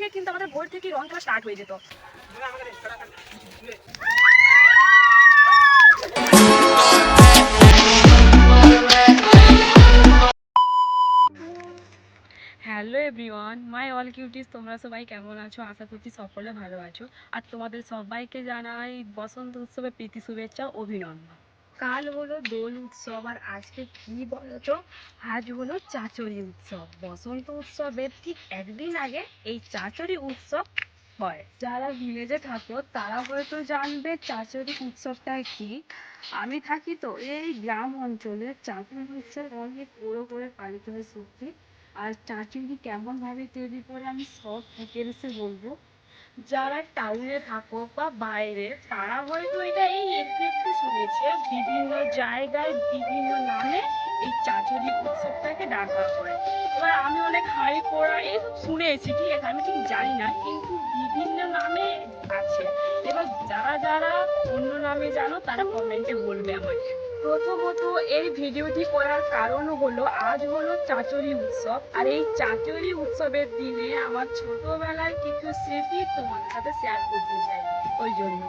থেকে কিন্তু আমাদের ভোর থেকে রং খেলা স্টার্ট হয়ে যেত। Hello everyone my all cuties তোমরা সবাই কেমন আছো? আশা করছি সকলে ভালো আছো। আর তোমাদের সবাইকে জানাই বসন্ত উৎসবে প্রীতি শুভেচ্ছা, অভিনন্দন। কাল হলো দোল উৎসব, আর আজকে কি বলতো? আজ হলো চাচড়ি উৎসব। বসন্ত উৎসবের ঠিক একদিন আগে এই চাচড়ি উৎসব হয়। যারা ভিলেজে থাকো, তারা হয়তো জানবে চাচড়ি উৎসবটা কি। আমি থাকি তো এই গ্রাম অঞ্চলে। চাচড়ি উৎসব অনেক বড় করে পালিত হয় সত্যি। আর চাটুরি কেমন ভাবে তৈরি করে আমি সব ডিটেলসে বলব। যারা টাউনে থাকো বা বাইরে, তারা হয়তো এটা এই একটু একটু শুনেছে, বিভিন্ন জায়গায়, বিভিন্ন নামে এই চাচুরি উৎসবটাকে ডাকা হয়। এবার আমি অনেক হাড়ি পোড়া এসব শুনেছি, ঠিক আছে, আমি ঠিক জানি না, কিন্তু বিভিন্ন নামে আছে। এবার যারা যারা অন্য নামে জানো, তারা কমেন্টে বলবে আমাকে। প্রথমত এই ভিডিওটি করার কারণ হলো, আজ হলো চাচড়ি উৎসব। আর এই চাচড়ি উৎসবের দিনে আমার ছোটবেলায় কিছু স্মৃতি তোমার সাথে শেয়ার করতে চাই। ওই জন্য।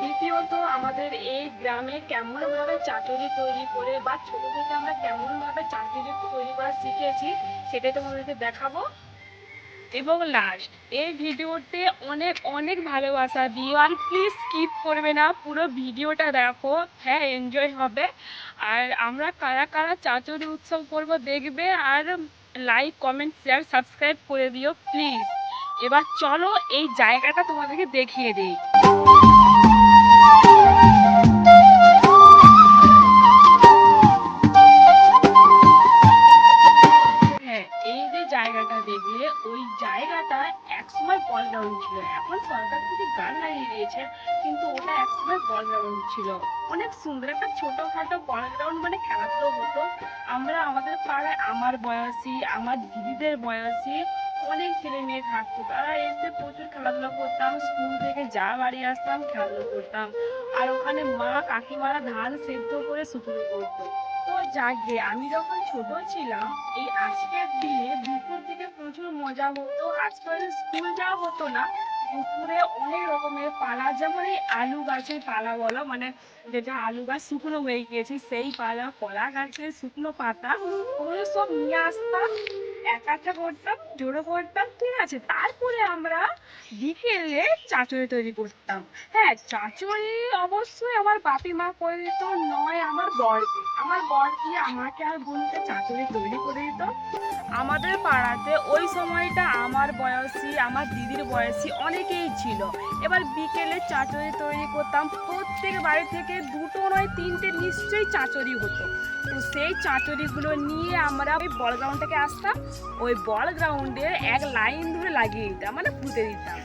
দ্বিতীয়ত, আমাদের এই গ্রামে কেমন ভাবে চাচড়ি তৈরি করে বা ছোট থেকে আমরা কেমন ভাবে চাচড়ি তৈরি করা শিখেছি, সেটাই তোমাদেরকে দেখাবো। এবং লাস্ট এই ভিডিওতে অনেক অনেক ভালোবাসা। দিও আর প্লিজ স্কিপ করবে না। পুরো ভিডিওটা দেখো। হ্যাঁ এনজয় হবে। আর আমরা কারা কারা চাচুরি উৎসব করব দেখবে, আর লাইক কমেন্ট শেয়ার সাবস্ক্রাইব করে দিও প্লিজ এবার চলো এই জায়গাটা তোমাদেরকে দেখিয়ে দিই। একসময় বল গ্রাউন্ড ছিল। এখন সরকার থেকে গান লাগিয়ে দিয়েছে, কিন্তু ওটা একসময় বল গ্রাউন্ড ছিল। অনেক সুন্দর একটা ছোটখাটো বল গ্রাউন্ড মানে খেলাধুলো হতো। আমরা আমাদের পাড়ায় আমার বয়সী, আমার দিদিদের বয়সী অনেক ছেলে মেয়ে থাকতো। তারা এসে প্রচুর খেলাধুলা করতাম, স্কুল থেকে যা বাড়ি আসতাম খেলাধুলো করতাম। আর ওখানে মা কাকিমারা ধান সেদ্ধ করে শুকনো করতো। তো যাকে আমি যখন ছোট ছিলাম, এই আজকের দিনে দুপুর থেকে মজা হতো। আজকাল স্কুল যাওয়া হতো না। দুপুরে অনেক রকমের পালা, যেমন এই আলু গাছের পালা বলো মানে যেটা আলু গাছ শুকনো হয়ে গিয়েছে, সেই পালা, কলা গাছের শুকনো পাতা, ওগুলো সব নিয়ে আসতাম একাটা করতাম, জোড়ো করতাম, ঠিক আছে। তারপরে আমরা বিকেলে চাচড়ি তৈরি করতাম। হ্যাঁ চাচড়ি অবশ্যই আমার বাপি মা করে দিত, নয় আমার বর আমার বর কি আমাকে আর বলতে চাচড়ি তৈরি করে দিত। আমাদের পাড়াতে ওই সময়টা আমার বয়সী, আমার দিদির বয়সী অনেকেই ছিল। এবার বিকেলে চাচড়ি তৈরি করতাম। প্রত্যেক বাড়ি থেকে দুটো নয় তিনটে নিশ্চয়ই চাচড়ি হতো। তো সেই চাচড়িগুলো নিয়ে আমরা ওই বল গ্রাউন্ড থেকে আসতাম। ওই বল গ্রাউন্ডে এক লাইন ধরে লাগিয়ে দিতাম মানে পুঁতে দিতাম।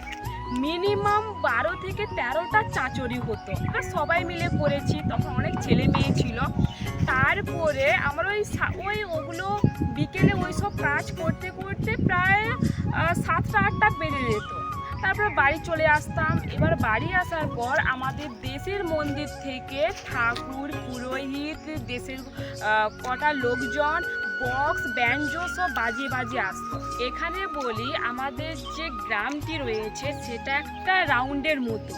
মিনিমাম বারো থেকে তেরোটা চাচড়ি হতো। আমরা সবাই মিলে করেছি, তখন অনেক ছেলে মেয়ে ছিল। তারপরে আমার ওই ওই ওগুলো বিকেলে ওই সব কাজ করতে করতে প্রায় সাতটা, আটটা বেড়ে যেত। তারপর বাড়ি চলে আসতাম। এবার বাড়ি আসার পর আমাদের দেশের মন্দির থেকে ঠাকুর, পুরোহিত, দেশের কটা লোকজন, বক্স, ব্যঞ্জ সব বাজিয়ে বাজিয়ে আসতো। এখানে বলি, আমাদের যে গ্রামটি রয়েছে, সেটা একটা রাউন্ডের মতো।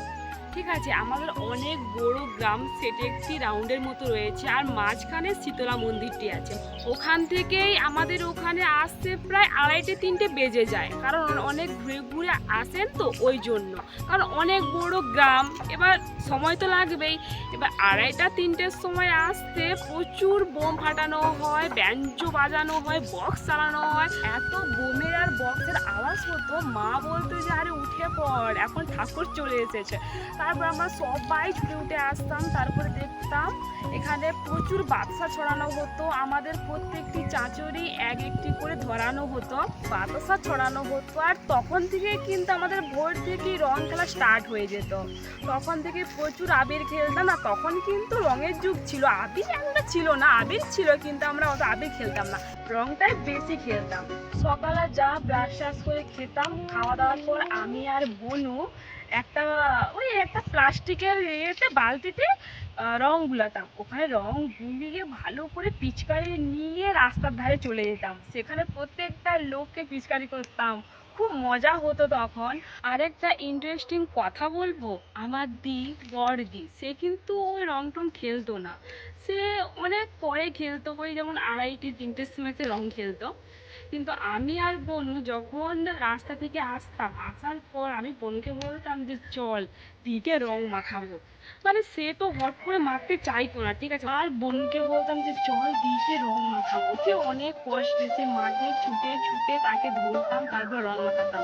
ঠিক আছে, আমাদের অনেক বড় গ্রাম সেটা একটি রাউন্ডের মতো রয়েছে আর মাঝখানে শীতলা মন্দিরটি আছে। ওখান থেকেই আমাদের ওখানে আসতে প্রায় আড়াইটে তিনটে বেজে যায়, কারণ অনেক ঘুরে ঘুরে আসেন তো ওই জন্য। কারণ অনেক বড় গ্রাম, এবার সময় তো লাগবেই। এবার আড়াইটা তিনটের সময় আসতে প্রচুর বোম ফাটানো হয়, ব্যঞ্জ বাজানো হয়, বক্স চালানো হয়। এত বোমের আর বক্সের হতো মা বলতো যে, আরে, উঠে পড়, এখন ঠাকুর চলে এসেছে। তারপর আমরা সবাই ছুটে উঠে আসতাম, তারপরে দেখতাম এখানে প্রচুর বাতাসা ছড়ানো হতো। আমাদের প্রত্যেকটি চাঁচড়ি এক একটি করে ধরানো হতো, বাতাসা ছড়ানো হতো। আর তখন থেকে কিন্তু আমাদের ভোর থেকেই রং খেলা স্টার্ট হয়ে যেত। তখন থেকে প্রচুর আবির খেলতাম না তখন কিন্তু রঙের যুগ ছিল। আবির এমনটা ছিল না, আবির ছিল কিন্তু আমরা অত আবির খেলতাম না। রংটাই বেশি খেলতাম। সকালে যা ব্রাশ ট্রাশ করে খেতাম খাওয়া দাওয়ার পর আমি আর বনু একটা, ওই একটা প্লাস্টিকের ইয়েতে, বালতিতে রং গুলাতাম। ওখানে রং গুলিয়ে ভালো করে পিচকারি নিয়ে রাস্তার ধারে চলে যেতাম। সেখানে প্রত্যেকটা লোককে পিচকারি করতাম। খুব মজা হতো তখন। আরেকটা ইন্টারেস্টিং কথা বলব, আমার দি বড় দি, সে কিন্তু ওই রং টং খেলতো না। সে অনেক পরে খেলতো, ওই যেমন আড়াইটে, তিনটের সময় সে রং খেলতো। কিন্তু আমি আর বোনু যখন রাস্তা থেকে আসতাম, আসার পর আমি বোনকে বলতাম যে, চল, দিকে রং মাখাবো। মানে সে তো হট করে মাখতে চাইতো না, ঠিক আছে? আর বোনকে বলতাম যে, চল, দিকে রং মাখাবো। সে অনেক কষ্টে সে মাঠে ছুটে ছুটে তাকে ধরতাম, তারপর রং মাখাতাম।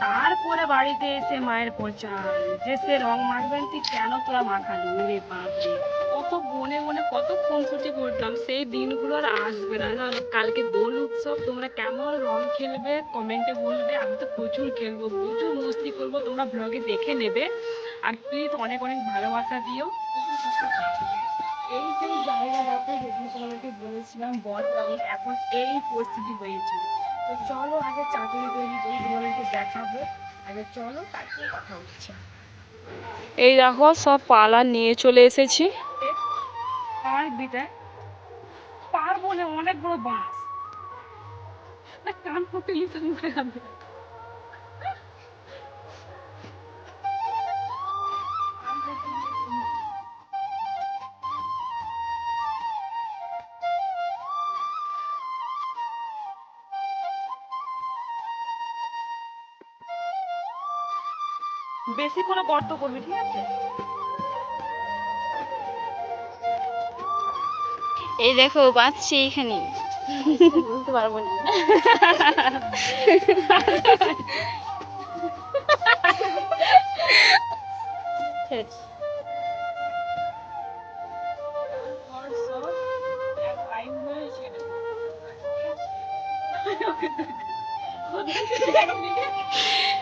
তারপরে বাড়িতে এসে মায়ের পচান যে সে রং মাখবেন তুই কেন তোরা মাখালি? রে বাপরে! বনে মনে কত খুনসুটি করতাম। সেই দিনগুলো আর আসবে না, জানো? কালকে দোল উৎসব, তোমরা কেমন রং খেলবে কমেন্টে বলবে। আমি তো প্রচুর খেলব, প্রচুর মস্তি করব, তোমরা ব্লগে দেখে নেবে। আর প্লিজ অনেক অনেক ভালোবাসা দিও। এই যে জায়গাটাতে যেদিন তোমাদেরকে বলেছিলাম বল রঙের এখন এই পরিস্থিতি হয়েছে তো চলো আগে চাকরি তৈরি করি তোমাদেরকে দেখাবো। আগে চলো, তারপরে কথা হচ্ছে। এই দেখো, সব পালা নিয়ে চলে এসেছি। আর বিদায় পারব না অনেক বড় বাস। না, কান ফুটে করে যাবে বেশি করে গর্ত করবি, ঠিক আছে? এই দেখো বাঁচছি এখানে। বলতে পারব না।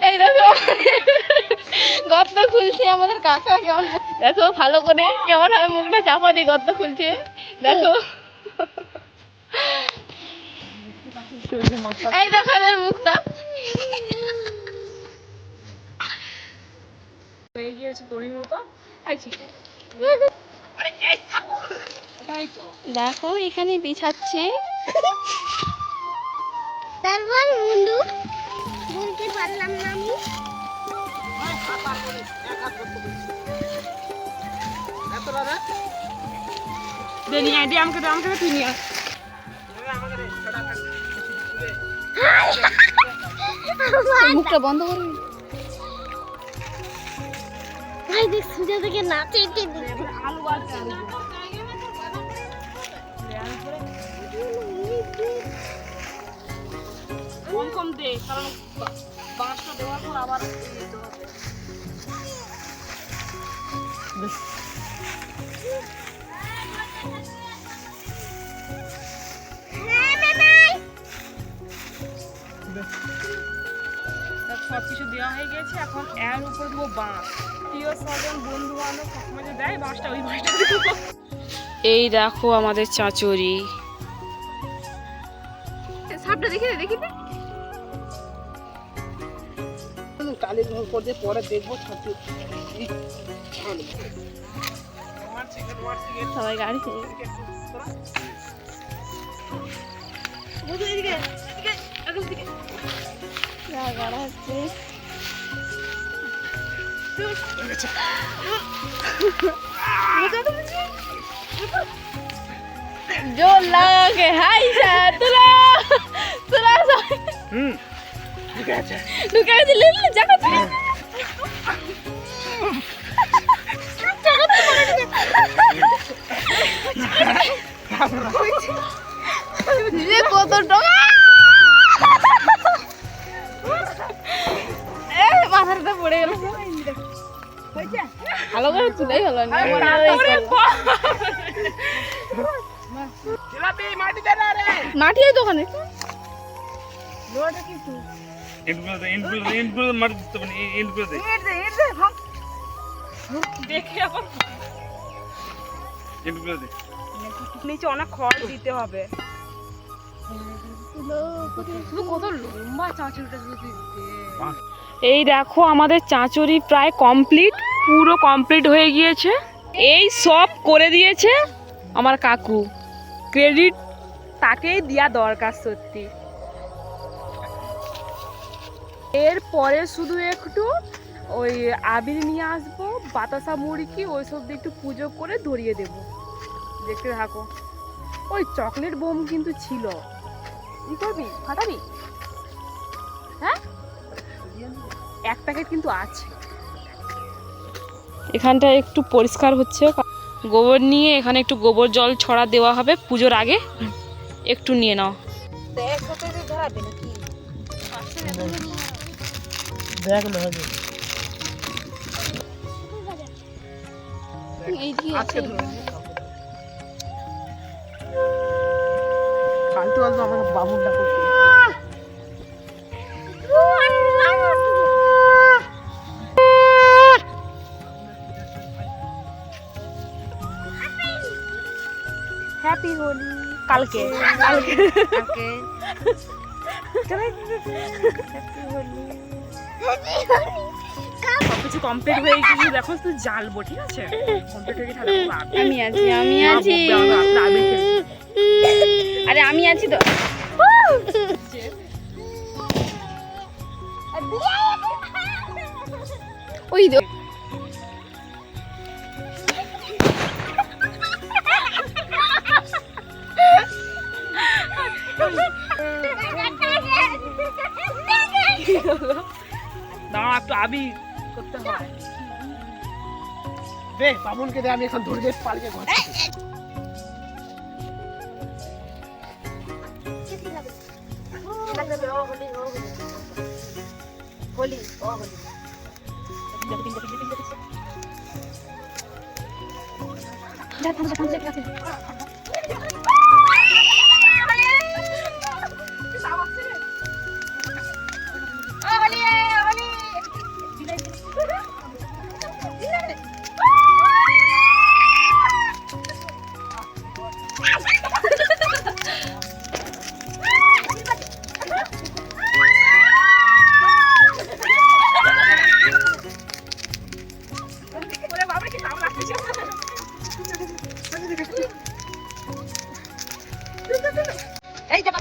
এই দেখো গর্ত খুলছে আমাদের কাকা কেমন দেখো ভালো করে কেমন হবে মুখটা চাপা দিয়ে গর্ত খুলছে। দেখো। এই দেখো এদের মুখটা। হয়ে গিয়েছে তোরই মতো। দেখো এখানে বিছাচ্ছে। তারপর মুন্ডু বলতে পারলাম না আমি। দে নিয়ে আয়, দে আমাকে দে আমাকে তুই নিয়ে আয়। মুখটা বন্ধ করবি ভাই দেখ সুজা থেকে নাচে এঁকে দিচ্ছে। আলু কম কম দে কারণ বাঁশটা দেওয়ার পর আবার ইয়ে দেখ, সবকিছু দেওয়া হয়ে গেছে। এখন এর উপর দেবো বাঁশ। প্রিয় স্বজন বন্ধু বান্ধব সবসময় যে দেয় বাঁশটা ওই বাঁশটা দেবো এই দেখো আমাদের চাচুরি। সাপটা দেখি দেখি কালী করতে পরে দেখব সবাই গাড়ি থেকে যা গাড়া হচ্ছে জোর লাগা के हाय স্যার তুলা তুলা হুম ঠিক আছে ঢুকে গেছে লে লে জায়গা যে কত টাকা পারি ইনগুলো দে দেখে আবার ইনগুলো দে নিচে অনেক খড় দিতে হবে কত লম্বা চাঁচুরিটা যদি এই দেখো আমাদের চাঁচুরি প্রায় কমপ্লিট পুরো কমপ্লিট হয়ে গিয়েছে। এই সব করে দিয়েছে আমার কাকু। ক্রেডিট তাকেই দেওয়া দরকার সত্যি। এরপরে শুধু একটু ওই আবির নিয়ে আসব, বাতাসা মুড়কি, ওই সব দিয়ে একটু পুজো করে ধরিয়ে দেব। দেখতে থাকো। ওই চকলেট বোম কিন্তু ছিল। কি করবি? ফাটাবি? হ্যাঁ? এক প্যাকেট কিন্তু আছে। এখানটা একটু পরিষ্কার হচ্ছে। গোবর নিয়ে এখানে একটু গোবর জল ছড়া দেওয়া হবে পুজোর আগে। একটু নিয়ে নাও। ফালতু আমাকে বামুনটা করতে। কালকে। কালকে। সবকিছু কমপ্লিট হয়ে গেছে দেখো তুই জ্বালবো ঠিক আছে? কমপ্লিট হয়ে গেছে আমি আছি আমি আছি। আরে আমি আছি তো। ওই দাঁড়া একটু আবি করতে দে বামুনকে দে আমি এখন ধরে দে পালিয়ে ঘর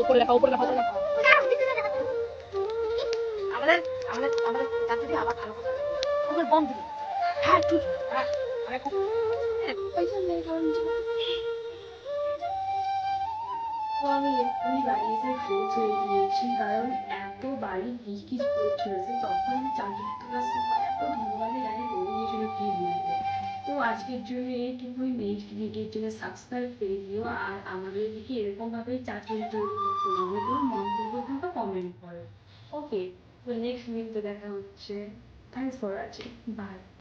উপরে লেখা উপরে লেখা আমাদের আমাদের আবার ভালো হ্যাঁ আমি এক্ষুনি বাড়িতে ফ্রেশ হয়ে গিয়েছি এত বাড়ি কিচকিচ করছে তখন চাকরি এত কি তো আজকের জন্য এইটুকুই। নেক্সট ভিডিওর জন্য সাবস্ক্রাইব করে দিও। আর আমাদের দিকে এরকমভাবে চাকরি চাকরির জন্য মন্তব্য কিন্তু কমেন্ট করো। ওকে নেক্সট ভিডিওতে দেখা হচ্ছে। Thanks for watching by